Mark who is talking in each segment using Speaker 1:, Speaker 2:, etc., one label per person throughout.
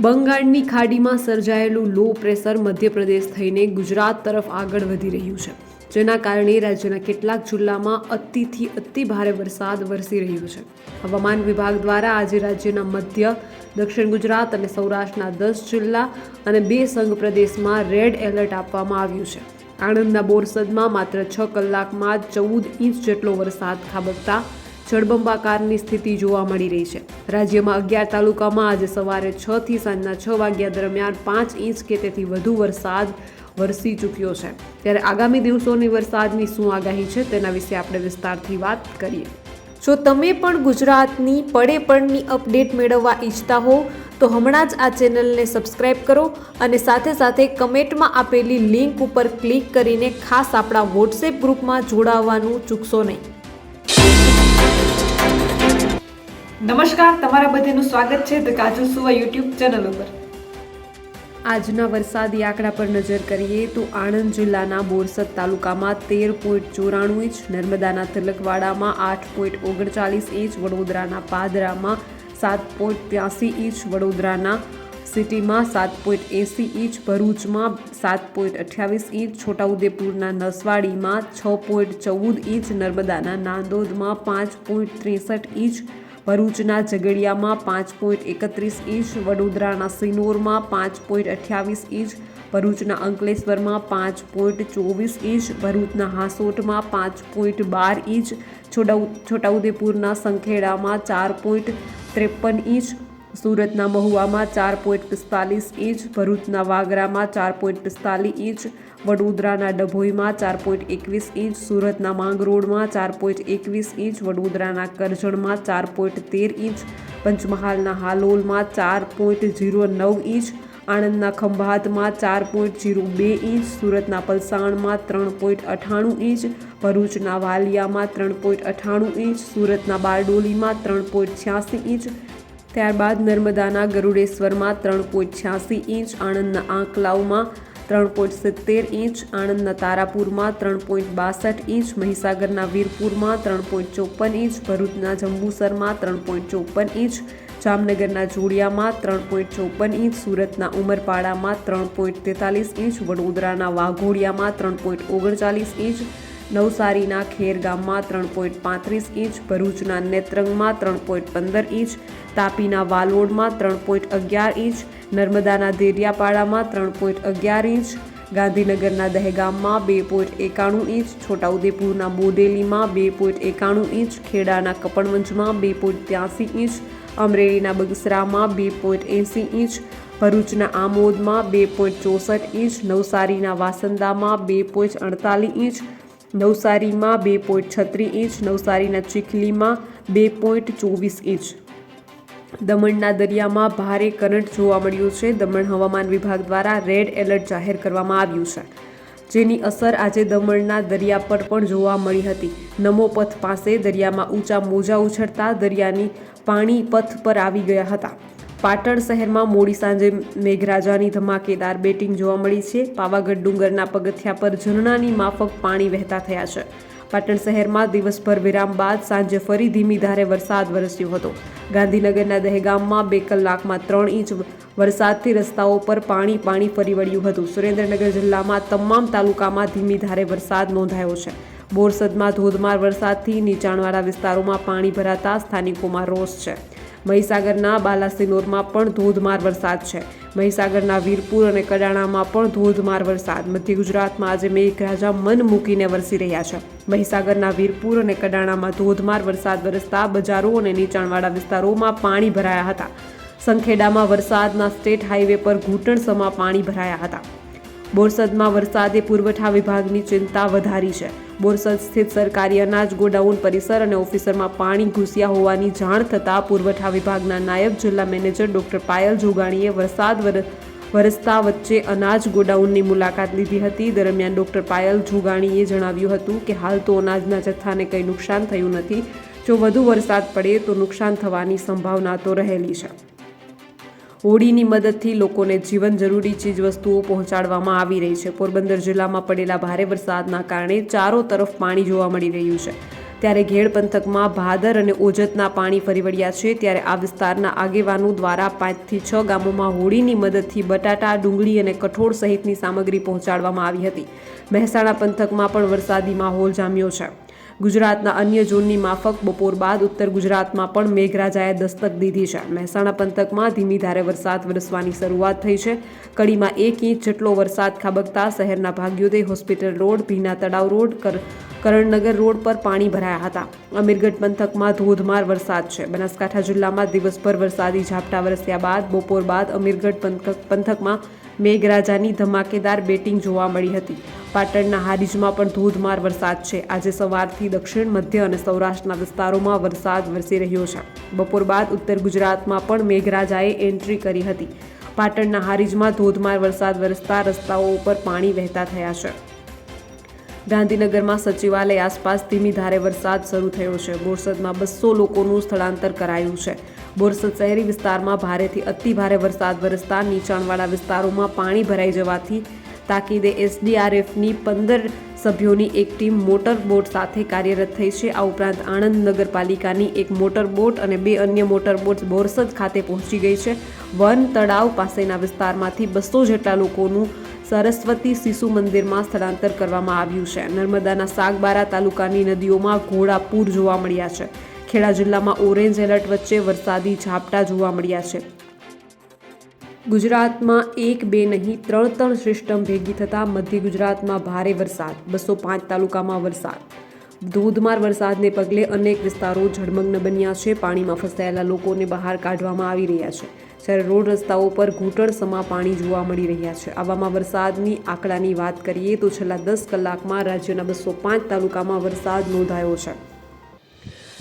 Speaker 1: બંગાળની ખાડીમાં સર્જાયેલું low pressure Madhya Pradesh થઈને ગુજરાત તરફ આગળ વધી રહ્યું છે. જેના કારણે રાજ્યના કેટલાક જિલ્લામાં અતિથી અતિ ભારે વરસાદ વરસી રહ્યો છે. હવામાન વિભાગ દ્વારા આજે રાજ્યના મધ્ય, દક્ષિણ ગુજરાત અને સૌરાષ્ટ્રના દસ જિલ્લા અને બે સંઘ પ્રદેશમાં રેડ એલર્ટ આપવામાં આવ્યું છે. આણંદના બોરસદમાં માત્ર છ કલાકમાં ચૌદ ઇંચ જેટલો વરસાદ ખાબકતા જળબંબાકારની સ્થિતિ જોવા મળી રહી છે. રાજ્યમાં અગિયાર તાલુકામાં આજે સવારે છ થી સાંજના છ વાગ્યા દરમિયાન પાંચ ઇંચ કે તેથી વધુ વરસાદ વરસી ચૂક્યો છે. ત્યારે આગામી દિવસોની વરસાદની શું આગાહી છે તેના વિશે આપણે વિસ્તારથી વાત કરીએ. જો તમે પણ ગુજરાતની પડે પડની અપડેટ મેળવવા ઈચ્છતા હો, તો હમણાં જ આ ચેનલને સબસ્ક્રાઇબ કરો અને સાથે સાથે કમેન્ટમાં આપેલી લિંક ઉપર ક્લિક કરીને ખાસ આપણા વોટ્સએપ ગ્રુપમાં જોડાવાનું ચૂકશો નહીં.
Speaker 2: નમસ્કાર, તમારા બધાનું સ્વાગત છે ધ કાજલ સુવા યુટ્યુબ ચેનલ ઉપર.
Speaker 1: આજના વરસાદી આંકડા પર નજર કરીએ તો આણંદ જિલ્લાના બોરસદ તાલુકામાં તેર પોઈન્ટ ચોરાણું ઇંચ, નર્મદાના તિલકવાડામાં આઠ પોઈન્ટ ઓગણચાલીસ ઇંચ, વડોદરાના પાદરામાં સાત પોઈન્ટ ત્યાસી ઇંચ, વડોદરાના સિટીમાં સાત પોઈન્ટ એંસી ઇંચ, ભરૂચમાં સાત પોઈન્ટ અઠ્યાવીસ ઇંચ, છોટાઉદેપુરના નસવાડીમાં છ પોઈન્ટ ચૌદ ઇંચ, નર્મદાના નાંદોદમાં પાંચ પોઈન્ટ ત્રેસઠ ઇંચ ભરૂચના ઝઘડિયામાં પાંચ પોઈન્ટ એકત્રીસ ઇંચ, વડોદરાના સિનોરમાં પાંચ પોઈન્ટ અઠ્યાવીસ ઇંચ, ભરૂચના અંકલેશ્વરમાં પાંચ પોઈન્ટ ચોવીસ ઇંચ, ભરૂચના હાંસોટમાં પાંચ પોઈન્ટ બાર ઇંચ છોટાઉ છોટાઉદેપુરના સંખેડામાં ચાર પોઈન્ટ ત્રેપન ઇંચ સુરતના મહુવામાં ચાર પોઈન્ટ પિસ્તાલીસ ઇંચ, ભરૂચના વાગરામાં ચાર પોઈન્ટ પિસ્તાલીસ ઇંચ, વડોદરાના ડભોઈમાં ચાર પોઈન્ટ એકવીસ ઇંચ, સુરતના માંગરોળમાં ચાર પોઈન્ટ એકવીસ ઇંચ, વડોદરાના કરજણમાં ચાર પોઈન્ટ તેર ઇંચ, પંચમહાલના હાલોલમાં ચાર પોઈન્ટ ઝીરો નવ ઇંચ, આણંદના ખંભાતમાં ચાર પોઈન્ટ ઝીરો બે ઇંચ, સુરતના પલસાણમાં ત્રણ પોઈન્ટ અઠાણું ઇંચ, ભરૂચના વાલિયામાં ત્રણ પોઈન્ટ અઠાણું ઇંચ, સુરતના બારડોલીમાં ત્રણ પોઈન્ટ છ્યાસી ઇંચ ત્યારબાદ નર્મદાના ગરુડેશ્વરમાં ત્રણ પોઈન્ટ છ્યાસી ઇંચ, આણંદના આંકલાવમાં ત્રણ પોઈન્ટ સિત્તેર ઇંચ, આણંદના તારાપુરમાં ત્રણ પોઈન્ટ બાસઠ ઇંચ, મહીસાગરના વીરપુરમાં ત્રણ પોઈન્ટ ચોપન ઇંચ, ભરૂચના જંબુસરમાં ત્રણ પોઈન્ટ ચોપન ઇંચ, જામનગરના જોડિયામાં ત્રણ પોઈન્ટ ચોપન ઇંચ, સુરતના ઉમરપાડામાં ત્રણ પોઈન્ટ તેતાલીસ ઇંચ, વડોદરાના વાઘોડિયામાં ત્રણ પોઈન્ટ ઓગણચાલીસ ઇંચ નવસારીના ખેર ગામમાં ત્રણ પોઈન્ટ પાંત્રીસ ઇંચ, ભરૂચના નેત્રંગમાં ત્રણ પોઈન્ટ પંદર ઇંચ, તાપીના વાલોડમાં ત્રણ પોઈન્ટ અગિયાર ઇંચ, નર્મદાના દેરિયાપાડામાં ત્રણ પોઈન્ટ અગિયાર ઇંચ, ગાંધીનગરના દહેગામમાં બે પોઈન્ટ એકાણું ઇંચ, છોટાઉદેપુરના બોડેલીમાં બે પોઈન્ટ એકાણું ઇંચ, ખેડાના કપડવંજમાં બે પોઈન્ટ ત્યાસી ઇંચ, અમરેલીના બગસરામાં બે પોઈન્ટ એંસી ઇંચ, ભરૂચના આમોદમાં બે પોઈન્ટ ચોસઠ ઇંચ, નવસારીના વાસંદામાં બે પોઈન્ટ અડતાલીસ ઇંચ નવસારીમાં બે પોઈન્ટ છત્રીસ ઇંચ, નવસારીના ચીખલીમાં બે પોઈન્ટ ચોવીસ ઇંચ. દમણના દરિયામાં ભારે કરંટ જોવા મળ્યું છે. દમણ હવામાન વિભાગ દ્વારા રેડ એલર્ટ જાહેર કરવામાં આવ્યું છે. જેની અસર આજે દમણના દરિયા પર પણ જોવા મળી હતી. નમો પથ પાસે દરિયામાં ઊંચા મોજા ઉછળતા દરિયાની પાણી પથ પર આવી ગયા હતા. પાટણ શહેરમાં મોડી સાંજે મેઘરાજાની ધમાકેદાર બેટિંગ જોવા મળી છે. પાવાગઢ ડુંગરના પગથિયા પર ઝરણાની માફક પાણી વહેતા થયા છે. પાટણ શહેરમાં દિવસભર વિરામ બાદ સાંજે ફરી ધીમી ધારે વરસાદ વરસ્યો હતો. ગાંધીનગરના દહેગામમાં બે કલાકમાં ત્રણ ઇંચ વરસાદથી રસ્તાઓ પર પાણી પાણી ફરી વળ્યું હતું. સુરેન્દ્રનગર જિલ્લામાં તમામ તાલુકામાં ધીમી ધારે વરસાદ નોંધાયો છે. બોરસદમાં ધોધમાર વરસાદથી નીચાણવાળા વિસ્તારોમાં પાણી ભરાતા સ્થાનિકોમાં રોષ છે. મહીસાગરના બાલાસિનોરમાં પણ ધોધમાર વરસાદ છે. મહીસાગરના વીરપુર અને કડાણામાં પણ ધોધમાર વરસાદ. મધ્ય ગુજરાતમાં આજે મેઘરાજા મન મૂકીને વરસી રહ્યા છે. મહીસાગરના વીરપુર અને કડાણામાં ધોધમાર વરસાદ વરસતા બજારો અને નીચાણવાળા વિસ્તારોમાં પાણી ભરાયા હતા. સંખેડામાં વરસાદના સ્ટેટ હાઈવે પર ઘૂંટણસમાં પાણી ભરાયા હતા. બોરસદમાં વરસાદે પુરવઠા વિભાગની ચિંતા વધારી છે. બોરસદ સ્થિત સરકારી અનાજ ગોડાઉન પરિસર અને ઓફિસરમાં પાણી ઘૂસ્યા હોવાની જાણ થતાં પુરવઠા વિભાગના નાયબ જિલ્લા મેનેજર ડોક્ટર પાયલ જોગાણીએ વરસાદ વર, વરસતા વચ્ચે અનાજ ગોડાઉનની મુલાકાત લીધી હતી. દરમિયાન ડોક્ટર પાયલ જોગાણીએ જણાવ્યું હતું કે હાલ તો અનાજના જથ્થાને કંઈ નુકસાન થયું નથી. જો વધુ વરસાદ પડે તો નુકસાન થવાની સંભાવના તો રહેલી છે. હોડીની મદદથી લોકોને જીવન જરૂરી ચીજવસ્તુઓ પહોંચાડવામાં આવી રહી છે. પોરબંદર જિલ્લામાં પડેલા ભારે વરસાદના કારણે ચારો તરફ પાણી જોવા મળી રહ્યું છે. ત્યારે ઘેડ પંથકમાં ભાદર અને ઓજતના પાણી ફરી વળ્યા છે. ત્યારે આ વિસ્તારના આગેવાનો દ્વારા પાંચથી છ ગામોમાં હોડીની મદદથી બટાટા, ડુંગળી અને કઠોળ સહિતની સામગ્રી પહોંચાડવામાં આવી હતી. મહેસાણા પંથકમાં પણ વરસાદી માહોલ જામ્યો છે. ગુજરાતના અન્ય ઝોનની માફક બપોર બાદ ઉત્તર ગુજરાતમાં પણ મેઘરાજાએ દસ્તક દીધી છે. મહેસાણા પંથકમાં ધીમી ધારે વરસાદ વરસવાની શરૂઆત થઈ છે. કડીમાં એક ઇંચ જેટલો વરસાદ ખાબકતા શહેરના ભાગ્યોદય હોસ્પિટલ રોડ, ભીના તળાવ રોડ, કર, કરણનગર રોડ પર પાણી ભરાયા હતા. અમીરગઢ પંથકમાં ધોધમાર વરસાદ છે. બનાસકાંઠા જિલ્લામાં દિવસભર વરસાદી ઝાપટા વરસ્યા બાદ બપોર બાદ અમીરગઢ પંથક, પંથકમાં મેઘરાજાની ધમાકેદાર બેટિંગ જોવા મળી હતી. પાટણના હારીજમાં પણ ધોધમાર વરસાદ છે. આજે સવારથી દક્ષિણ, મધ્ય અને સૌરાષ્ટ્રના વિસ્તારોમાં વરસાદ વરસી રહ્યો છે. બપોર બાદ ઉત્તર ગુજરાતમાં પણ મેઘરાજાએ એન્ટ્રી કરી હતી. પાટણના હારીજમાં ધોધમાર વરસાદ વરસતા રસ્તાઓ ઉપર પાણી વહેતા થયા છે. ગાંધીનગરમાં સચિવાલય આસપાસ ધીમી ધારે વરસાદ શરૂ થયો છે. બોરસદમાં બસો લોકોનું સ્થળાંતર કરાયું છે. બોરસદ શહેરી વિસ્તારમાં ભારેથી અતિ ભારે વરસાદ વરસતા નીચાણવાળા વિસ્તારોમાં પાણી ભરાઈ જવાથી તાકીદે એસડીઆરએફની પંદર સભ્યોની એક ટીમ મોટર બોટ સાથે કાર્યરત થઈ છે. આ ઉપરાંત આણંદ નગરપાલિકાની એક મોટર બોટ અને બે અન્ય મોટર બોટ બોરસદ ખાતે પહોંચી ગઈ છે. વન તળાવ પાસેના વિસ્તારમાંથી બસો જેટલા લોકોનું સરસ્વતી શિશુ મંદિરમાં સ્થળાંતર કરવામાં આવ્યું છે. નર્મદાના સાગબારા તાલુકાની નદીઓમાં ઘોડા પૂર જોવા મળ્યા છે. ખેડા જિલ્લામાં ઓરેન્જ એલર્ટ વચ્ચે વરસાદી ઝાપટા જોવા મળ્યા છે. ગુજરાતમાં એક બે નહીં, ત્રણ ત્રણ સિસ્ટમ ભેગી થતાં મધ્ય ગુજરાતમાં ભારે વરસાદ, બસો પાંચ તાલુકામાં વરસાદ. ધોધમાર વરસાદને પગલે અનેક વિસ્તારો જળમગ્ન બન્યા છે, પાણીમાં ફસાયેલા લોકોને બહાર કાઢવામાં આવી રહ્યા છે. જ્યારે રોડ રસ્તાઓ પર ઘૂંટણ સમા પાણી જોવા મળી રહ્યા છે. આવામાં વરસાદની આંકડાની વાત કરીએ તો છેલ્લા દસ કલાકમાં રાજ્યના બસો પાંચ તાલુકામાં વરસાદ નોંધાયો છે.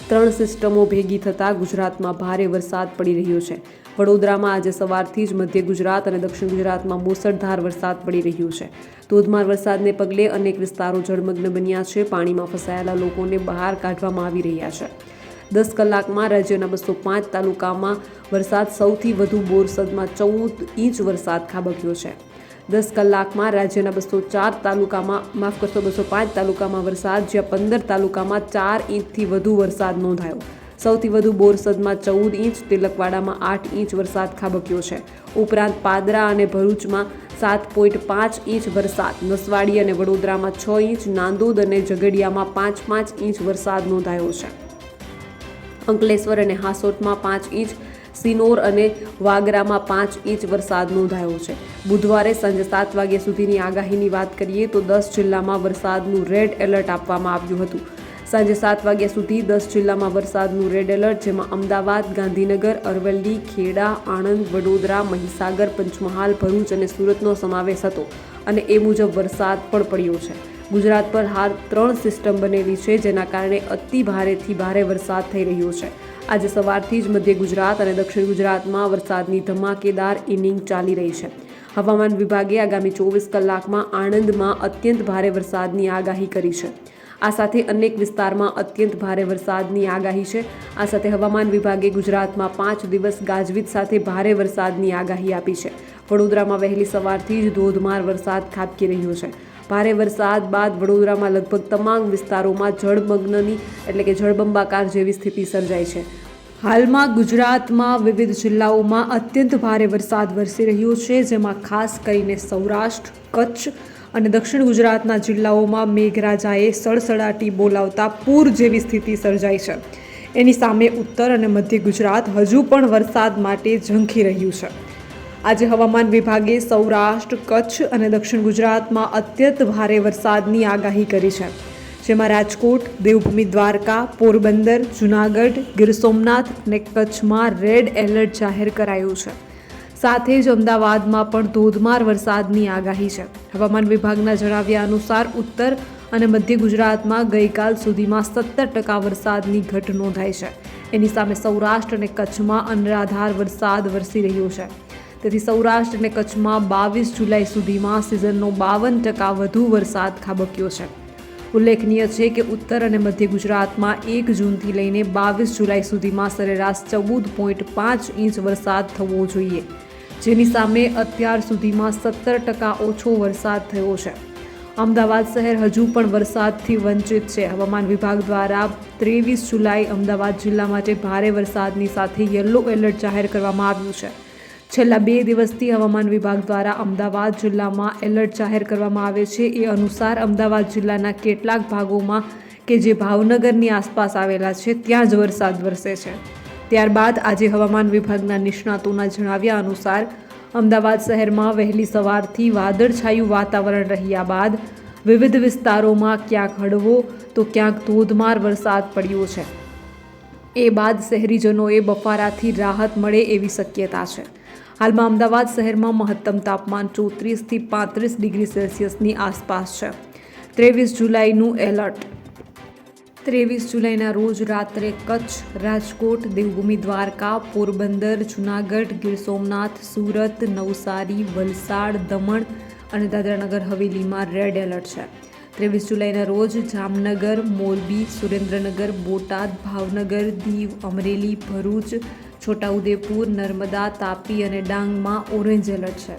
Speaker 1: ત્રણ સિસ્ટમો ભેગી થતાં ગુજરાતમાં ભારે વરસાદ પડી રહ્યો છે. વડોદરામાં આજે સવારથી જ મધ્ય ગુજરાત અને દક્ષિણ ગુજરાતમાં મુસળધાર વરસાદ પડી રહ્યો છે. ધોધમાર વરસાદને પગલે અનેક વિસ્તારો જળમગ્ન બન્યા છે. પાણીમાં ફસાયેલા લોકોને બહાર કાઢવામાં આવી રહ્યા છે. દસ કલાકમાં રાજ્યના બસો પાંચ તાલુકામાં વરસાદ સૌથી વધુ બોરસદમાં ચૌદ ઇંચ વરસાદ ખાબક્યો છે. દસ કલાકમાં રાજ્યના બસો ચાર તાલુકામાં, માફ કરશો, બસો પાંચ તાલુકામાં વરસાદ, જ્યાં પંદર તાલુકામાં ચાર ઇંચથી વધુ વરસાદ નોંધાયો. સૌથી વધુ બોરસદમાં ચૌદ ઇંચ, તિલકવાડામાં આઠ ઇંચ વરસાદ ખાબક્યો છે. ઉપરાંત પાદરા અને ભરૂચમાં સાત પોઈન્ટ પાંચ ઇંચ વરસાદ, નસવાડી અને વડોદરામાં છ ઇંચ, નાંદોદ અને ઝઘડિયામાં પાંચ પાંચ ઇંચ વરસાદ નોંધાયો છે. અંકલેશ્વર અને હાસોટમાં પાંચ ઇંચ સિનોર અને વાગરામાં પાંચ ઇંચ વરસાદ નોંધાયો છે. બુધવારે સાંજે સાત વાગ્યા સુધીની આગાહીની વાત કરીએ તો દસ જિલ્લામાં વરસાદનું રેડ એલર્ટ આપવામાં આવ્યું હતું. સાંજે સાત વાગ્યા સુધી દસ જિલ્લામાં વરસાદનું રેડ એલર્ટ, જેમાં અમદાવાદ, ગાંધીનગર, અરવલ્લી, ખેડા, આણંદ, વડોદરા, મહીસાગર, પંચમહાલ, ભરૂચ અને સુરતનો સમાવેશ હતો અને એ મુજબ વરસાદ પણ પડ્યો છે. ગુજરાત પર હાલ ત્રણ સિસ્ટમ બનેલી છે જેના કારણે અતિ ભારેથી ભારે વરસાદ થઈ રહ્યો છે. આજે સવારથી જ મધ્ય ગુજરાત અને દક્ષિણ ગુજરાતમાં વરસાદની ધમાકેદાર ઇનિંગ ચાલી રહી છે. હવામાન વિભાગે આગામી ચોવીસ કલાકમાં આણંદમાં અત્યંત ભારે વરસાદની આગાહી કરી છે. આ સાથે અનેક વિસ્તારમાં અત્યંત ભારે વરસાદની આગાહી છે. આ સાથે હવામાન વિભાગે ગુજરાતમાં પાંચ દિવસ ગાજવીજ સાથે ભારે વરસાદની આગાહી આપી છે. વડોદરામાં વહેલી સવારથી જ ધોધમાર વરસાદ ખાબકી રહ્યો છે. ભારે વરસાદ બાદ વડોદરામાં લગભગ તમામ વિસ્તારોમાં જળમગ્નની એટલે કે જળબંબાકાર જેવી સ્થિતિ સર્જાઈ છે. હાલમાં ગુજરાતમાં વિવિધ જિલ્લાઓમાં અત્યંત ભારે વરસાદ વરસી રહ્યો છે, જેમાં ખાસ કરીને સૌરાષ્ટ્ર, કચ્છ અને દક્ષિણ ગુજરાતના જિલ્લાઓમાં મેઘરાજાએ સળસળાટી બોલાવતા પૂર જેવી સ્થિતિ સર્જાઈ છે. એની સામે ઉત્તર અને મધ્ય ગુજરાત હજુ પણ વરસાદ માટે ઝંખી રહ્યું છે. આજે હવામાન વિભાગે સૌરાષ્ટ્ર, કચ્છ અને દક્ષિણ ગુજરાતમાં અત્યંત ભારે વરસાદની આગાહી કરી છે. જેમાં રાજકોટ, દેવભૂમિ દ્વારકા, પોરબંદર, જુનાગઢ, ગીર સોમનાથ અને કચ્છમાં રેડ એલર્ટ જાહેર કરાયું છે. સાથે જ અમદાવાદમાં પણ ધોધમાર વરસાદની આગાહી છે. હવામાન વિભાગના જણાવ્યા અનુસાર ઉત્તર અને મધ્ય ગુજરાતમાં ગઈકાલ સુધીમાં સત્તર ટકા વરસાદની ઘટ નોંધાઈ છે. એની સામે સૌરાષ્ટ્ર અને કચ્છમાં અનરાધાર વરસાદ વરસી રહ્યો છે. તેથી સૌરાષ્ટ્ર અને કચ્છમાં બાવીસ જુલાઈ સુધીમાં સિઝનનો બાવન ટકા વધુ વરસાદ ખાબક્યો છે. ઉલ્લેખનીય છે કે ઉત્તર અને મધ્ય ગુજરાતમાં એક જૂનથી લઈને બાવીસ જુલાઈ સુધીમાં સરેરાશ ચૌદ પોઈન્ટ પાંચ ઇંચ વરસાદ થવો જોઈએ, જેની સામે અત્યાર સુધીમાં સત્તર ટકા ઓછો વરસાદ થયો છે.
Speaker 2: અમદાવાદ શહેર હજુ પણ વરસાદથી વંચિત છે. હવામાન વિભાગ દ્વારા ત્રેવીસ જુલાઈ અમદાવાદ જિલ્લા માટે ભારે વરસાદની સાથે યલો એલર્ટ જાહેર કરવામાં આવ્યું છે. છેલ્લા બે દિવસથી હવામાન વિભાગ દ્વારા અમદાવાદ જિલ્લામાં એલર્ટ જાહેર કરવામાં આવે છે. એ અનુસાર અમદાવાદ જિલ્લાના કેટલાક ભાગોમાં કે જે ભાવનગરની આસપાસ આવેલા છે, ત્યાં જ વરસાદ વરસે છે. ત્યારબાદ આજે હવામાન વિભાગના નિષ્ણાતોના જણાવ્યા અનુસાર અમદાવાદ શહેરમાં વહેલી સવારથી વાદળછાયું વાતાવરણ રહ્યા બાદ વિવિધ વિસ્તારોમાં ક્યાંક હળવો તો ક્યાંક ધોધમાર વરસાદ પડ્યો છે. એ બાદ શહેરીજનોએ બફારાથી રાહત મળે એવી શક્યતા છે. હાલમાં અમદાવાદ શહેરમાં મહત્તમ તાપમાન ચોત્રીસથી પાંત્રીસ ડિગ્રી સેલ્સિયસની આસપાસ છે. ત્રેવીસ જુલાઈનું એલર્ટ. ત્રેવીસ જુલાઈના રોજ રાત્રે કચ્છ, રાજકોટ, દેવભૂમિ, દ્વારકા, પોરબંદર, જુનાગઢ, ગીર સોમનાથ, સુરત, નવસારી, વલસાડ, દમણ અને દાદરાનગર હવેલીમાં રેડ એલર્ટ છે. ત્રેવીસ જુલાઈના રોજ જામનગર, મોરબી, સુરેન્દ્રનગર, બોટાદ, ભાવનગર, દીવ, અમરેલી, ભરૂચ, છોટાઉદેપુર, નર્મદા, તાપી અને ડાંગમાં ઓરેન્જ એલર્ટ છે.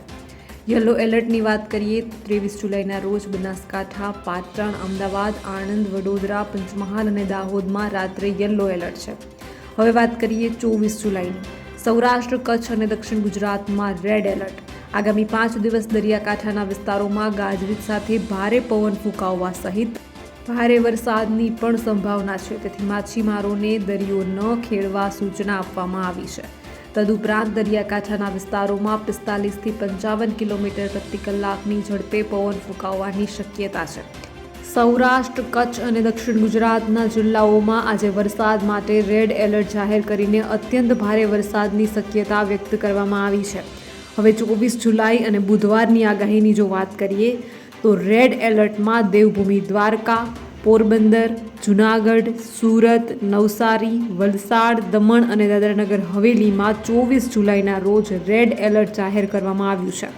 Speaker 2: યલો એલર્ટની વાત કરીએ, ત્રેવીસ જુલાઈના રોજ બનાસકાંઠા, પાટણ, અમદાવાદ, આણંદ, વડોદરા, પંચમહાલ અને દાહોદમાં રાત્રે યલો એલર્ટ છે. હવે વાત કરીએ ચોવીસ જુલાઈની. સૌરાષ્ટ્ર, કચ્છ અને દક્ષિણ ગુજરાતમાં રેડ એલર્ટ. આગામી પાંચ દિવસ દરિયાકાંઠાના વિસ્તારોમાં ગાજવીજ સાથે ભારે પવન ફૂંકાવવા સહિત ભારે વરસાદની પણ સંભાવના છે. તેથી માછીમારોને દરિયો ન ખેડવા સૂચના આપવામાં આવી છે. તદુપરાંત દરિયાકાંઠાના વિસ્તારોમાં પિસ્તાલીસથી પંચાવન કિલોમીટર પ્રતિ કલાકની ઝડપે પવન ફૂંકાવવાની શક્યતા છે. સૌરાષ્ટ્ર, કચ્છ અને દક્ષિણ ગુજરાતના જિલ્લાઓમાં આજે વરસાદ માટે રેડ એલર્ટ જાહેર કરીને અત્યંત ભારે વરસાદની શક્યતા વ્યક્ત કરવામાં આવી છે. હવે ચોવીસ જુલાઈ અને બુધવારની આગાહીની જો વાત કરીએ, તો રેડ એલર્ટમાં દેવભૂમિ દ્વારકા, પોરબંદર, જુનાગઢ, સુરત, નવસારી, વલસાડ, દમણ અને દાદરાનગર હવેલીમાં ચોવીસ જુલાઈના રોજ રેડ એલર્ટ જાહેર કરવામાં આવ્યું છે.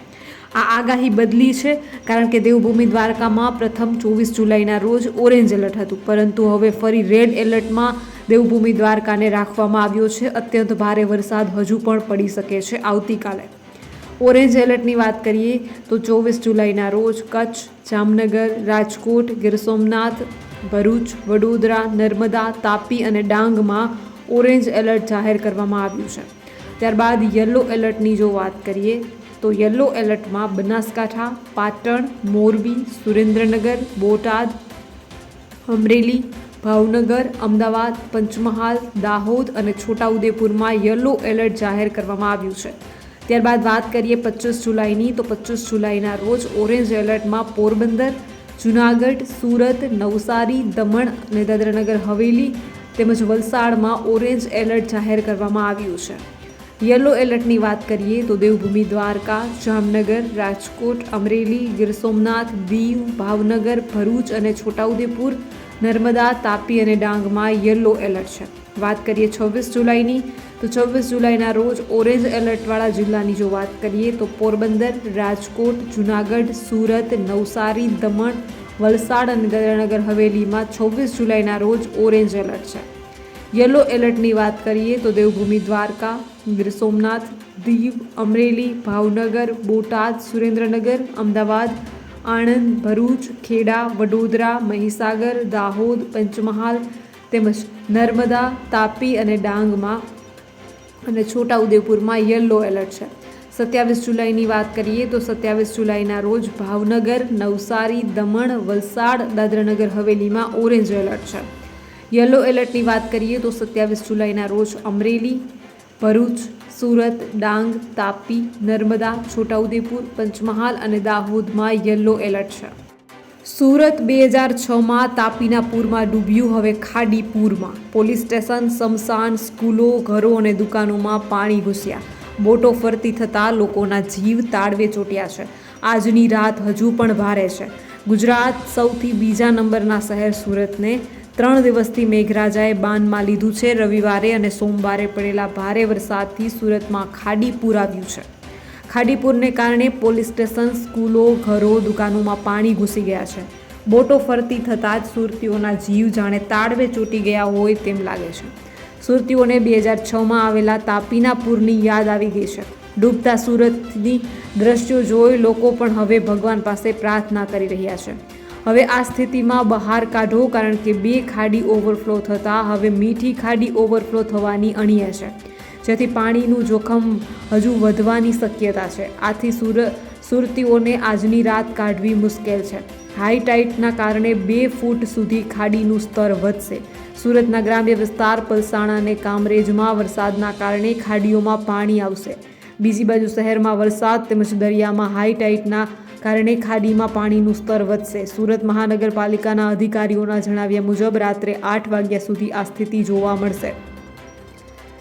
Speaker 2: આ આગાહી બદલી છે કારણ કે દેવભૂમિ દ્વારકામાં પ્રથમ ચોવીસ જુલાઈના રોજ ઓરેન્જ એલર્ટ હતું. પરંતુ હવે ફરી રેડ એલર્ટમાં દેવભૂમિ દ્વારકાને રાખવામાં આવ્યો છે. અત્યંત ભારે વરસાદ હજુ પણ પડી શકે છે આવતીકાલે. ઓરેન્જ એલર્ટની વાત કરીએ તો ચોવીસ જુલાઈના રોજ કચ્છ, જામનગર, રાજકોટ, ગીર સોમનાથ, ભરૂચ, વડોદરા, નર્મદા, તાપી અને ડાંગમાં ઓરેન્જ એલર્ટ જાહેર કરવામાં આવ્યું છે. ત્યારબાદ યલો એલર્ટની જો વાત કરીએ તો યલો એલર્ટમાં બનાસકાંઠા, પાટણ, મોરબી, સુરેન્દ્રનગર, બોટાદ, અમરેલી, ભાવનગર, અમદાવાદ, પંચમહાલ, દાહોદ અને છોટાઉદેપુરમાં યલો એલર્ટ જાહેર કરવામાં આવ્યું છે. ત્યારબાદ વાત કરીએ પચીસ જુલાઈની, તો પચીસ જુલાઈના રોજ ઓરેન્જ એલર્ટમાં પોરબંદર, જુનાગઢ, સુરત, નવસારી, દમણ અને દાદરાનગર હવેલી તેમજ વલસાડમાં ઓરેન્જ એલર્ટ જાહેર કરવામાં આવ્યું છે. યલો એલર્ટની વાત કરીએ તો દેવભૂમિ દ્વારકા, જામનગર, રાજકોટ, અમરેલી, ગીર સોમનાથ, દીવ, ભાવનગર, ભરૂચ અને છોટાઉદેપુર, નર્મદા, તાપી અને ડાંગમાં યલો એલર્ટ છે. વાત કરીએ છવ્વીસ જુલાઈની તો છવ્વીસ જુલાઈના રોજ ઓરેન્જ એલર્ટવાળા જિલ્લાની જો વાત કરીએ તો પોરબંદર, રાજકોટ, જુનાગઢ, સુરત, નવસારી, દમણ, વલસાડ અને દાદરાનગર હવેલીમાં છવ્વીસ જુલાઈના રોજ ઓરેન્જ એલર્ટ છે. યલો એલર્ટની વાત કરીએ તો દેવભૂમિ દ્વારકા, ગીર સોમનાથ, દીવ, અમરેલી, ભાવનગર, બોટાદ, સુરેન્દ્રનગર, અમદાવાદ, આણંદ, ભરૂચ, ખેડા, વડોદરા, મહીસાગર, દાહોદ, પંચમહાલ તેમજ નર્મદા, તાપી અને ડાંગમાં અને છોટાઉદેપુરમાં યલો એલર્ટ છે. સત્યાવીસ જુલાઈની વાત કરીએ તો સત્યાવીસ જુલાઈના રોજ ભાવનગર, નવસારી, દમણ, વલસાડ, દાદરાનગર, હવેલીમાં ઓરેન્જ એલર્ટ છે. યલો એલર્ટની વાત કરીએ તો સત્યાવીસ જુલાઈના રોજ અમરેલી, ભરૂચ, સુરત, ડાંગ, તાપી, નર્મદા, છોટાઉદેપુર, પંચમહાલ અને દાહોદમાં યલો એલર્ટ છે. સુરત બે હજાર છમાં તાપીના પૂરમાં ડૂબ્યું. હવે ખાડી પૂરમાં. પોલીસ સ્ટેશન, સ્મશાન, સ્કૂલો, ઘરો અને દુકાનોમાં પાણી ઘૂસ્યા. બોટો ફરતી થતાં લોકોના જીવ તાળવે ચોટ્યા છે. આજની રાત હજુ પણ ભારે છે. ગુજરાત સૌથી બીજા નંબરના શહેર સુરતને ત્રણ દિવસથી મેઘરાજાએ બાનમાં લીધું છે. રવિવારે અને સોમવારે પડેલા ભારે વરસાદથી સુરતમાં ખાડી પૂર આવ્યું છે. ખાડીપુરને કારણે પોલીસ સ્ટેશન, સ્કૂલો, ઘરો, દુકાનોમાં પાણી ઘૂસી ગયા છે. બોટો ફરતી થતાં જ સુરતીઓના જીવ જાણે તાળવે ચોંટી ગયા હોય તેમ લાગે છે. સુરતીઓને બે હજાર છમાં આવેલા તાપીના પૂરની યાદ આવી ગઈ છે. ડૂબતા સુરતની દ્રશ્યો જોઈ લોકો પણ હવે ભગવાન પાસે પ્રાર્થના કરી રહ્યા છે. હવે આ સ્થિતિમાં બહાર કાઢો કારણ કે બે ખાડી ઓવરફ્લો થતાં હવે મીઠી ખાડી ઓવરફ્લો થવાની અણીએ છે. જેથી પાણીનું જોખમ હજુ વધવાની શક્યતા છે. આથી સુર, સુરતીઓને આજની રાત કાઢવી મુશ્કેલ છે. હાઈ ટાઇટના કારણે બે ફૂટ સુધી ખાડીનું સ્તર વધશે. સુરતના ગ્રામ્ય વિસ્તાર પલસાણા અને કામરેજમાં વરસાદના કારણે ખાડીઓમાં પાણી આવશે. બીજી બાજુ શહેરમાં વરસાદ તેમજ દરિયામાં હાઈ ટાઇટના કારણે ખાડીમાં પાણીનું સ્તર વધશે. સુરત મહાનગરપાલિકાના અધિકારીઓના જણાવ્યા મુજબ રાત્રે આઠ વાગ્યા સુધી આ સ્થિતિ જોવા મળશે.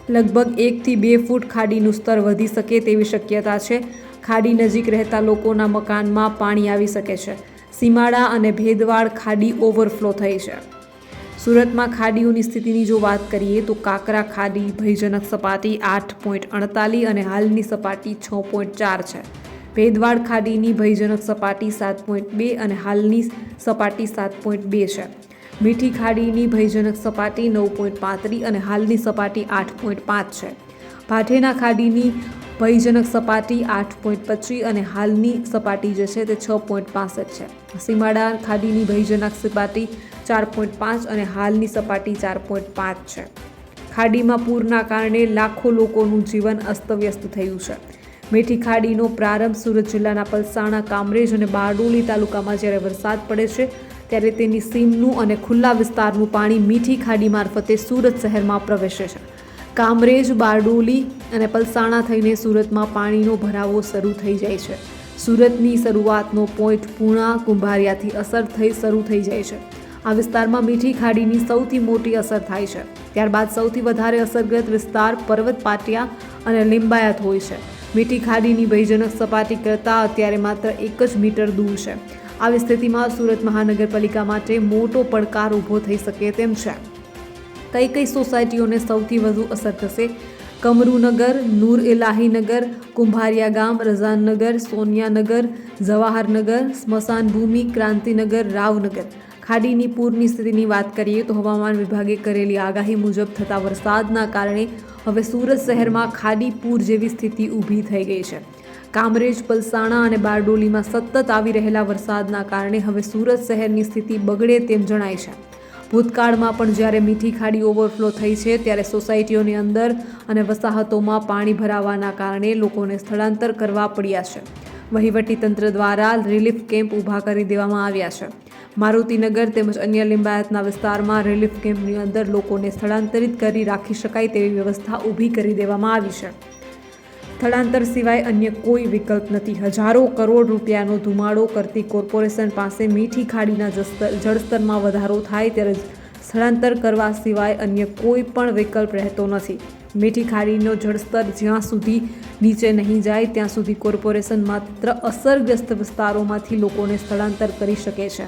Speaker 2: લગભગ એકથી બે ફૂટ ખાડીનું સ્તર વધી શકે તેવી શક્યતા છે. ખાડી નજીક રહેતા લોકોના મકાનમાં પાણી આવી શકે છે. સીમાડા અને ભેદવાડ ખાડી ઓવરફ્લો થઈ છે. સુરતમાં ખાડીઓની સ્થિતિની જો વાત કરીએ તો કાકરા ખાડી, ભયજનક સપાટી આઠ પોઈન્ટ અડતાલીસ અને હાલની સપાટી છ પોઈન્ટ ચાર છે. ભેદવાડ ખાડીની ભયજનક સપાટી સાત પોઈન્ટ બે અને હાલની સપાટી સાત પોઈન્ટ બે છે. મીઠી ખાડીની ભયજનક સપાટી નવ પોઈન્ટ પાંત્રીસ અને હાલની સપાટી આઠ પોઈન્ટ પાંચ છે. ભાઠેના ખાડીની ભયજનક સપાટી આઠ પોઈન્ટ પચીસ અને હાલની સપાટી જે છે તે છ પોઈન્ટ પાસઠ છે. સીમાડા ખાડીની ભયજનક સપાટી ચાર પોઈન્ટ પાંચ અને હાલની સપાટી ચાર પોઈન્ટ પાંચ છે. ખાડીમાં પૂરના કારણે લાખો લોકોનું જીવન અસ્તવ્યસ્ત થયું છે. મીઠી ખાડીનો પ્રારંભ સુરત જિલ્લાના પલસાણા, કામરેજ અને બારડોલી તાલુકામાં જ્યારે વરસાદ પડે છે ત્યારે તેની સીમનું અને ખુલ્લા વિસ્તારનું પાણી મીઠી ખાડી મારફતે સુરત શહેરમાં પ્રવેશે છે. કામરેજ, બારડોલી અને પલસાણા થઈને સુરતમાં પાણીનો ભરાવો શરૂ થઈ જાય છે. સુરતની શરૂઆતનો પોઈન્ટ પૂણા, કુંભારિયાથી અસર થઈ શરૂ થઈ જાય છે. આ વિસ્તારમાં મીઠી ખાડીની સૌથી મોટી અસર થાય છે. ત્યારબાદ સૌથી વધારે અસરગ્રસ્ત વિસ્તાર પર્વત પાટિયા અને લિંબાયત હોય છે. મીઠી ખાડીની ભયજનક સપાટી કરતાં અત્યારે માત્ર એક જ મીટર દૂર છે. આવી સ્થિતિમાં સુરત મહાનગરપાલિકા માટે મોટો પડકાર ઊભો થઈ શકે તેમ છે. કઈ કઈ સોસાયટીઓને સૌથી વધુ અસર થશે? કમરુનગર, નૂર ઇલાહીનગર કુંભારિયા ગામ, રઝાનનગર, સોનિયાનગર, જવાહરનગર સ્મશાન ભૂમિ ક્રાંતિનગર, રાવનગર. ખાડીની પૂરની સ્થિતિની વાત કરીએ તો હવામાન વિભાગે કરેલી આગાહી મુજબ થતા વરસાદના કારણે હવે સુરત શહેરમાં ખાડી પૂર જેવી સ્થિતિ ઊભી થઈ ગઈ છે. કામરેજ, પલસાણા અને બારડોલીમાં સતત આવી રહેલા વરસાદના કારણે હવે સુરત શહેરની સ્થિતિ બગડે તેમ જણાય છે. ભૂતકાળમાં પણ જ્યારે મીઠી ખાડી ઓવરફ્લો થઈ છે, ત્યારે સોસાયટીઓની અંદર અને વસાહતોમાં પાણી ભરાવાના કારણે લોકોને સ્થળાંતર કરવા પડ્યા છે. વહીવટીતંત્ર દ્વારા રિલીફ કેમ્પ ઊભા કરી દેવામાં આવ્યા છે. મારુતિનગર તેમજ અન્ય લિંબાયતના વિસ્તારમાં રિલીફ કેમ્પની અંદર લોકોને સ્થળાંતરિત કરી રાખી શકાય તેવી વ્યવસ્થા ઊભી કરી દેવામાં આવી છે. સ્થળાંતર સિવાય અન્ય કોઈ વિકલ્પ નથી. હજારો કરોડ રૂપિયાનો ધુમાડો કરતી કોર્પોરેશન પાસે મીઠી ખાડીના જળસ્તરમાં વધારો થાય ત્યારે સ્થળાંતર કરવા સિવાય અન્ય કોઈ પણ વિકલ્પ રહેતો નથી. મીઠી ખાડીનો જળસ્તર જ્યાં સુધી નીચે નહીં જાય, ત્યાં સુધી કોર્પોરેશન માત્ર અસરગ્રસ્ત વિસ્તારોમાંથી લોકોને સ્થળાંતર કરી શકે છે.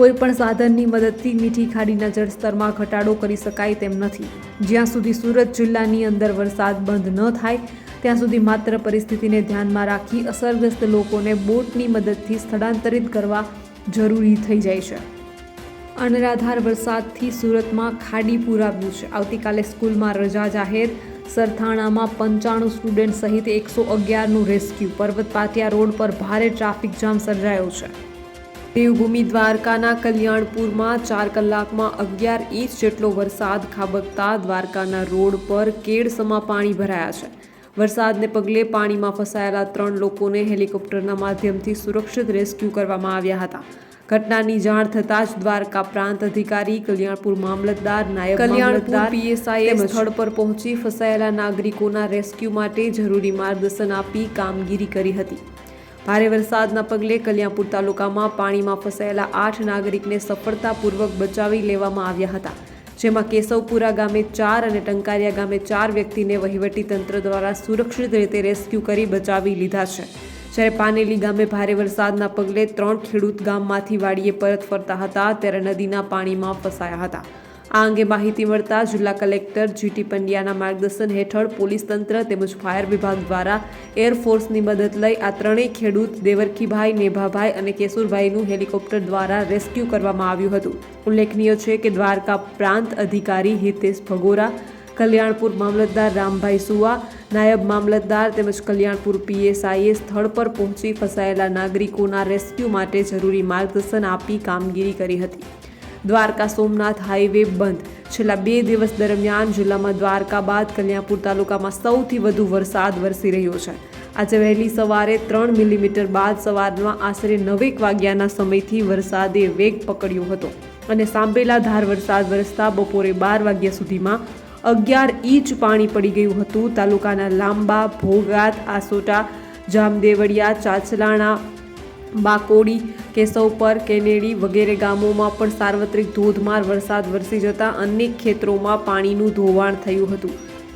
Speaker 2: કોઈ પણ સાધનની મદદથી મીઠી ખાડીના જળસ્તરમાં ઘટાડો કરી શકાય તેમ નથી. જ્યાં સુધી સુરત જિલ્લાની અંદર વરસાદ બંધ ન થાય ત્યાં સુધી માત્ર પરિસ્થિતિને ધ્યાનમાં રાખી અસરગ્રસ્ત લોકોને બોટની મદદથી સ્થળાંતરિત કરવા જરૂરી થઈ જાય છે. અનરાધાર વરસાદથી સુરતમાં ખાડી પુરાવ્યું છે. આવતીકાલે સ્કૂલમાં રજા જાહેર. સરથાણામાં પંચાણું સ્ટુડન્ટ સહિત એકસો અગિયારનું રેસ્ક્યુ. પર્વત પાટિયા રોડ પર ભારે ટ્રાફિક જામ સર્જાયો છે. દેવભૂમિ દ્વારકાના કલ્યાણપુરમાં ચાર કલાકમાં અગિયાર ઇંચ જેટલો વરસાદ ખાબકતા દ્વારકાના રોડ પર કેડસમાં પાણી ભરાયા છે. વરસાદને પગલે પાણીમાં ફસાયેલા ત્રણ લોકોને હેલિકોપ્ટરના માધ્યમથી સુરક્ષિત રેસ્ક્યુ કરવામાં આવ્યા હતા. ઘટનાની જાણ થતાં જ દ્વારકા પ્રાંત અધિકારી કલ્યાણપુર મામલતદાર નાયબ કલ્યાણપુર પીએસઆઈએ સ્થળ પર પહોંચી ફસાયેલા નાગરિકોના રેસ્ક્યુ માટે જરૂરી માર્ગદર્શન આપી કામગીરી કરી હતી. ભારે વરસાદના પગલે કલ્યાણપુર તાલુકામાં પાણીમાં ફસાયેલા આઠ નાગરિકને સફળતાપૂર્વક બચાવી લેવામાં આવ્યા હતા. જેમાં કેશવપુરા ગામે ચાર અને ટંકારિયા ગામે ચાર વ્યક્તિને વહીવટી તંત્ર દ્વારા સુરક્ષિત રીતે રેસ્ક્યુ કરી બચાવી લીધા છે. જ્યારે પાનેલી ગામે ભારે વરસાદના પગલે ત્રણ ખેડૂત ગામમાંથી વાડીએ પરત ફરતા હતા, ત્યારે નદીના પાણીમાં ફસાયા હતા. આ અંગે માહિતી મળતા જિલ્લા કલેક્ટર જીટી પંડ્યાના માર્ગદર્શન હેઠળ પોલીસ તંત્ર તેમજ ફાયર વિભાગ દ્વારા એરફોર્સની મદદ લઈ આ ત્રણેય ખેડૂત દેવરખીભાઈ, નેભાભાઈ અને કેશુરભાઈનું હેલિકોપ્ટર દ્વારા રેસ્ક્યુ કરવામાં આવ્યું હતું. ઉલ્લેખનીય છે કે દ્વારકા પ્રાંત અધિકારી હિતેશ ભગોરા, કલ્યાણપુર મામલતદાર રામભાઈ સુવા,
Speaker 1: નાયબ મામલતદાર તેમજ કલ્યાણપુર પીએસઆઈએ સ્થળ પર પહોંચી ફસાયેલા નાગરિકોના રેસ્ક્યુ માટે જરૂરી માર્ગદર્શન આપી કામગીરી કરી હતી. દ્વારકા સોમનાથ હાઈવે બંધ. છેલ્લા બે દિવસ દરમિયાન જિલ્લામાં દ્વારકા બાદ કલ્યાણપુર તાલુકામાં સૌથી વધુ વરસાદ વરસી રહ્યો છે. આજે વહેલી સવારે ત્રણ મિલીમીટર બાદ સવારમાં આશરે નવેક વાગ્યાના સમયથી વરસાદે વેગ પકડ્યો હતો અને સાંભેલા ધાર વરસાદ વરસતા બપોરે બાર વાગ્યા સુધીમાં અગિયાર ઇંચ પાણી પડી ગયું હતું. તાલુકાના લાંબા ભોગાત, આસોટા, જામદેવડિયા, ચાચલાણા બાકોડી કેશવપર કેનેડી વગેરે ગામોમાં પણ સાર્વત્રિક ધોધમાર વરસાદ વરસી જતા અનેક ખેતરોમાં પાણીનું ધોવાણ થયું હતું.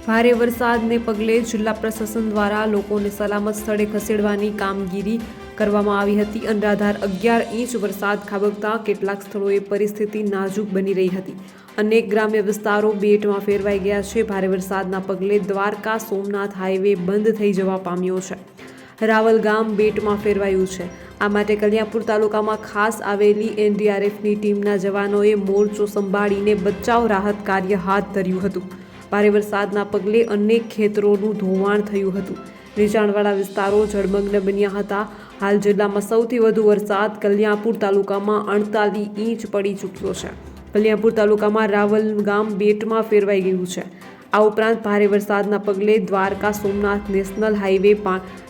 Speaker 1: ભારે વરસાદને પગલે જિલ્લા પ્રશાસન દ્વારા લોકોને સલામત સ્થળે ખસેડવાની કામગીરી કરવામાં આવી હતી. અનરાધાર અગિયાર ઇંચ વરસાદ ખાબકતા કેટલાક સ્થળોએ પરિસ્થિતિ નાજુક બની રહી હતી. અનેક ગ્રામ્ય વિસ્તારો બેટમાં ફેરવાઈ ગયા છે. ભારે વરસાદના પગલે દ્વારકા, સોમનાથ હાઈવે બંધ થઈ જવા પામ્યો છે. રાવલ ગામ બેટમાં ફેરવાયું છે. આ માટે કલ્યાણપુર તાલુકામાં ખાસ આવેલી એનડીઆરએફની ટીમના જવાનોએ મોરચો સંભાળીને બચાવ રાહત કાર્ય હાથ ધર્યું હતું. ભારે વરસાદના પગલે અનેક ખેતરોનું ધોવાણ થયું હતું. નીચાણવાળા વિસ્તારો જળમગ્ન બન્યા હતા. હાલ જિલ્લામાં સૌથી વધુ વરસાદ કલ્યાણપુર તાલુકામાં અડતાલીસ ઇંચ પડી ચૂક્યો છે. કલ્યાણપુર તાલુકામાં રાવલ ગામ બેટમાં ફેરવાઈ ગયું છે. આ ઉપરાંત ભારે વરસાદના પગલે Dwarka, Somnath national highway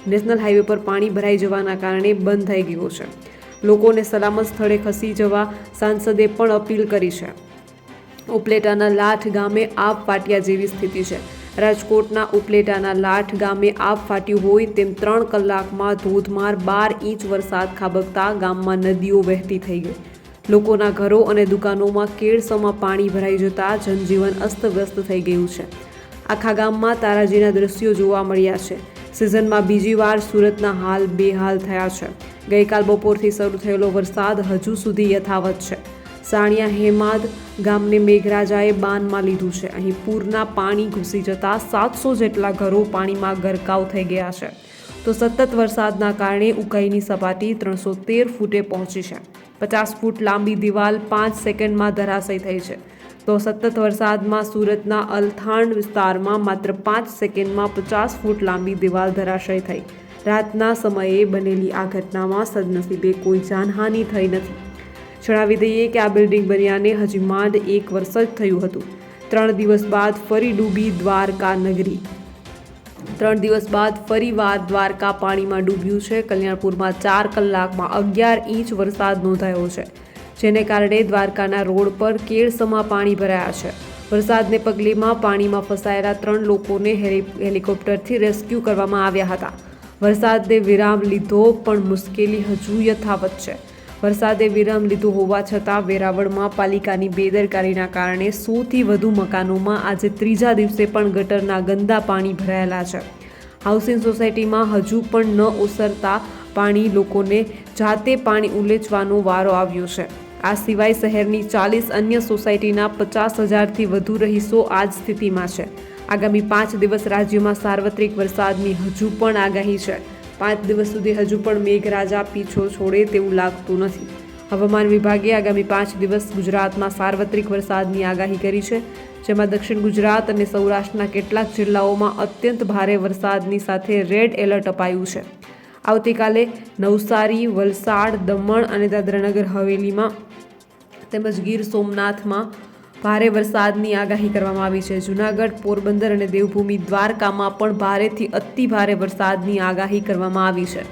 Speaker 1: national highway પર પાણી ભરાઈ જવાના કારણે બંધ થઈ ગયો છે. લોકોને સલામત સ્થળે ખસી જવા સાંસદે પણ અપીલ કરી છે. ઉપલેટાના લાઠ ગામે આપ ફાટ્યા જેવી સ્થિતિ છે. રાજકોટના ઉપલેટાના લાઠ ગામે આપ ફાટ્યું હોય તેમ ત્રણ કલાકમાં ધોધમાર બાર ઇંચ વરસાદ ખાબકતા ગામમાં નદીઓ વહેતી થઈ ગઈ. લોકોના ઘરો અને દુકાનોમાં કેળસમાં પાણી ભરાઈ જતા જનજીવન અસ્તવ્યસ્ત થઈ ગયું છે. આખા ગામમાં તારાજીના દ્રશ્યો જોવા મળ્યા છે. સિઝનમાં બીજી વાર સુરતના હાલ બેહાલ થયા છે. ગઈકાલ બપોરથી શરૂ થયેલો વરસાદ હજુ સુધી યથાવત છે. સાણિયા હેમાદ ગામને મેઘરાજાએ બાનમાં લીધું છે. અહીં પૂરના પાણી ઘૂસી જતા સાતસો જેટલા ઘરો પાણીમાં ગરકાવ થઈ ગયા છે. તો સતત વરસાદના કારણે ઉકાઈની સપાટી ત્રણસો તેર ફૂટે પહોંચી છે. પચાસ ફૂટ લાંબી દિવાલ પાંચ સેકન્ડમાં ધરાશય થઈ છે. તો સતત વરસાદમાં સુરતના અલથાણ વિસ્તારમાં માત્ર પાંચ સેકન્ડમાં પચાસ ફૂટ લાંબી દિવાલ ધરાશય થઈ. રાતના સમયે બનેલી આ ઘટનામાં સદનસીબે કોઈ જાનહાનિ થઈ નથી. જણાવી દઈએ કે આ બિલ્ડિંગ બન્યાને હજી માંડ એક વર્ષ જ થયું હતું. ત્રણ દિવસ બાદ ફરી ડૂબી દ્વારકા નગરી. ત્રણ દિવસ બાદ ફરીવાર દ્વારકા પાણીમાં ડૂબ્યું છે. કલ્યાણપુરમાં ચાર કલાકમાં અગિયાર ઇંચ વરસાદ નોંધાયો છે, જેને કારણે દ્વારકાના રોડ પર કેળસમાં પાણી ભરાયા છે. વરસાદને પગલેમાં પાણીમાં ફસાયેલા ત્રણ લોકોને હેલી, હેલિકોપ્ટરથી રેસ્ક્યુ કરવામાં આવ્યા હતા. વરસાદને વિરામ લીધો પણ મુશ્કેલી હજુ યથાવત છે. વરસાદે વિરામ લીધો હોવા છતાં વેરાવળમાં પાલિકાની બેદરકારીના કારણે સૌથી વધુ મકાનોમાં આજે ત્રીજા દિવસે પણ ગટરના ગંદા પાણી ભરાયેલા છે. હાઉસિંગ સોસાયટીમાં હજુ પણ ન ઓસરતા પાણી લોકોને જાતે પાણી ઉલેચવાનો વારો આવ્યો છે. આ સિવાય શહેરની ચાલીસ અન્ય સોસાયટીના પચાસ હજારથી વધુ રહીશો આ જ સ્થિતિમાં છે. આગામી પાંચ દિવસ રાજ્યમાં સાર્વત્રિક વરસાદની હજુ પણ આગાહી છે. પાંચ દિવસ સુધી હજુ પણ મેઘરાજા પીછો છોડે તેવું લાગતું નથી. હવામાન વિભાગે આગામી પાંચ દિવસ ગુજરાતમાં સાર્વત્રિક વરસાદની આગાહી કરી છે, જેમાં દક્ષિણ ગુજરાત અને સૌરાષ્ટ્રના કેટલાક જિલ્લાઓમાં અત્યંત ભારે વરસાદની સાથે રેડ એલર્ટ અપાયું છે. આવતીકાલે નવસારી, વલસાડ, દમણ અને દાદરાનગર હવેલીમાં તેમજ ગીર સોમનાથમાં ભારે વરસાદની આગાહી કરવામાં આવી છે. જૂનાગઢ, પોરબંદર અને દેવભૂમિ દ્વારકામાં પણ ભારેથી અતિ ભારે વરસાદની આગાહી કરવામાં આવી છે.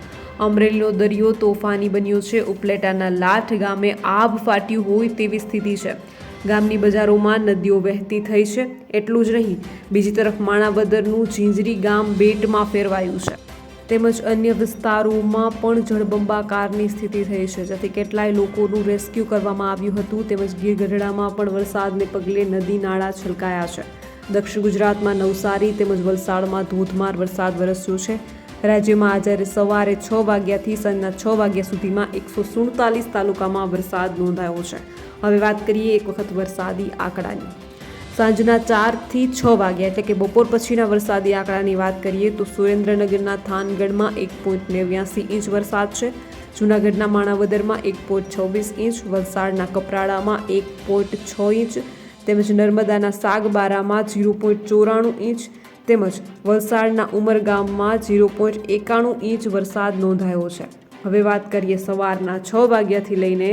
Speaker 1: અમરેલીનો દરિયો તોફાની બન્યો છે. ઉપલેટાના લાઠ ગામે આબ ફાટ્યું હોય તેવી સ્થિતિ છે. ગામની બજારોમાં નદીઓ વહેતી થઈ છે. એટલું જ નહીં, બીજી તરફ માણાવદરનું ઝીંઝરી ગામ બેટમાં ફેરવાયું છે. તેમજ અન્ય વિસ્તારોમાં પણ જળબંબાકારની સ્થિતિ થઈ છે. જેથી કેટલાય લોકોનું રેસ્ક્યુ કરવામાં આવ્યું હતું. તેમજ ગીર ગઢડામાં પણ વરસાદને પગલે નદી નાળા છલકાયા છે. દક્ષિણ ગુજરાતમાં નવસારી તેમજ વલસાડમાં ધોધમાર વરસાદ વરસ્યો છે. રાજ્યમાં આજે સવારે છ વાગ્યાથી સાંજના છ વાગ્યા સુધીમાં એકસો સુડતાલીસ તાલુકામાં વરસાદ નોંધાયો છે. હવે વાત કરીએ એક વખત વરસાદી આંકડાની. સાંજના ચારથી છ વાગ્યા એટલે કે બપોર પછીના વરસાદી આંકડાની વાત કરીએ તો સુરેન્દ્રનગરના થાનગઢમાં એક પોઈન્ટ નેવ્યાસી ઇંચ વરસાદ છે. જૂનાગઢના માણાવદરમાં એક પોઈન્ટ છવ્વીસ ઇંચ, વલસાડના કપરાડામાં એક પોઈન્ટ છ ઇંચ, તેમજ નર્મદાના સાગબારામાં ઝીરો પોઈન્ટ ચોરાણું ઇંચ, તેમજ વલસાડના ઉમરગામમાં ઝીરો પોઈન્ટ એકાણું ઇંચ વરસાદ નોંધાયો છે. હવે વાત કરીએ સવારના છ વાગ્યાથી લઈને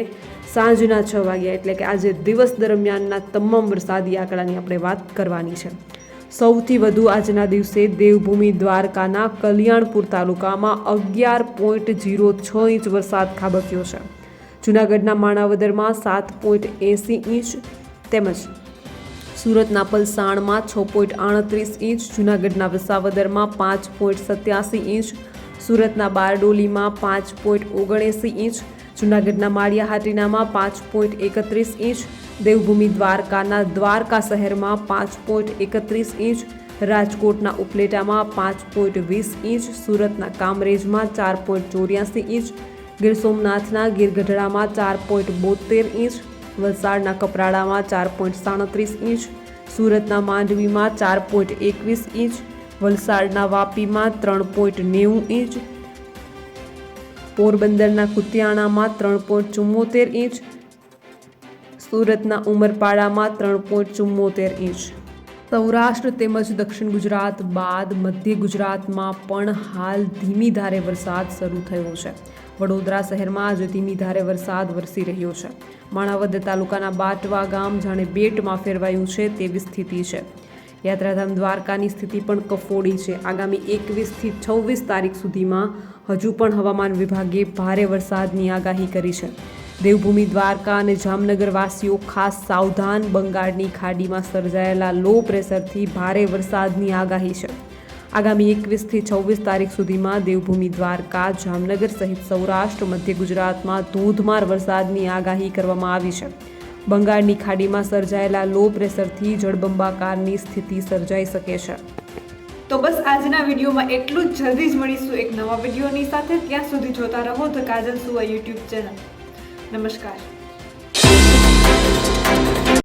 Speaker 1: સાંજના છ વાગ્યા એટલે કે આજે દિવસ દરમિયાનના તમામ વરસાદી આંકડાની આપણે વાત કરવાની છે. સૌથી વધુ આજના દિવસે દેવભૂમિ દ્વારકાના કલ્યાણપુર તાલુકામાં અગિયાર પોઈન્ટ ઝીરો છ ઇંચ વરસાદ ખાબક્યો છે. જૂનાગઢના માણાવદરમાં સાત પોઈન્ટ એંસી ઇંચ તેમજ સુરતના પલસાણમાં છ પોઈન્ટ આડત્રીસ ઇંચ, જૂનાગઢના વિસાવદરમાં પાંચ પોઈન્ટ સત્યાસી ઇંચ સુરતના બારડોલીમાં પાંચ પોઈન્ટ ઓગણએંસી ઇંચ, જૂનાગઢના માળિયાહાટીનામાં પાંચ પોઈન્ટ એકત્રીસ ઇંચ, દેવભૂમિ દ્વારકાના દ્વારકા શહેરમાં પાંચ પોઈન્ટ એકત્રીસ ઇંચ, રાજકોટના ઉપલેટામાં પાંચ પોઈન્ટ વીસ ઇંચ, સુરતના કામરેજમાં ચાર પોઈન્ટ ચોર્યાસી ઇંચ, ગીર સોમનાથના ગીરગઢડામાં ચાર પોઈન્ટ બોતેર ઇંચ, વલસાડના કપરાડામાં ચાર પોઈન્ટ સાડત્રીસ ઇંચ, સુરતના માંડવીમાં ચાર પોઈન્ટ એકવીસ ઇંચ વલસાડના વાપીમાં ત્રણ પોઈન્ટ નેવું ઇંચ, પોરબંદરના કુતિયાણામાં ત્રણ પોઈન્ટ ચુમ્મોતેર ઇંચ, સુરતના ઉમરપાડામાં ત્રણ પોઈન્ટ ચુમ્મોતેર ઇંચ. સૌરાષ્ટ્ર તેમજ દક્ષિણ ગુજરાત બાદ મધ્ય ગુજરાતમાં પણ હાલ ધીમી ધારે વરસાદ શરૂ થયો છે. વડોદરા શહેરમાં આજે ધીમી ધારે વરસાદ વરસી રહ્યો છે. માણાવદર તાલુકાના બાટવા ગામ જાણે બેટમાં ફેરવાયું છે તેવી સ્થિતિ છે. યાત્રાધામ દ્વારકાની સ્થિતિ પણ કફોડી છે. આગામી એકવીસથી છવ્વીસ તારીખ સુધીમાં હજુ પણ હવામાન વિભાગે ભારે વરસાદની આગાહી કરી છે. દેવભૂમિ દ્વારકા અને જામનગરવાસીઓ ખાસ સાવધાન બંગાળની ખાડીમાં સર્જાયેલા લો પ્રેશરથી ભારે વરસાદની આગાહી છે. આગામી એકવીસથી છવ્વીસ તારીખ સુધીમાં દેવભૂમિ દ્વારકા, જામનગર સહિત સૌરાષ્ટ્ર, મધ્ય ગુજરાતમાં ધોધમાર વરસાદની આગાહી કરવામાં આવી છે. બંગાળની ખાડીમાં સર્જાયેલા લો પ્રેશરથી જળબંબાકારની સ્થિતિ સર્જાઈ શકે છે.
Speaker 2: તો બસ આજના વિડીયોમાં એટલું જ. જલ્દી જ મળીશું એક નવા વિડીયોની સાથે. ત્યાં સુધી જોતા રહો ધ કાજલ સુવા યુટ્યુબ ચેનલ. નમસ્કાર.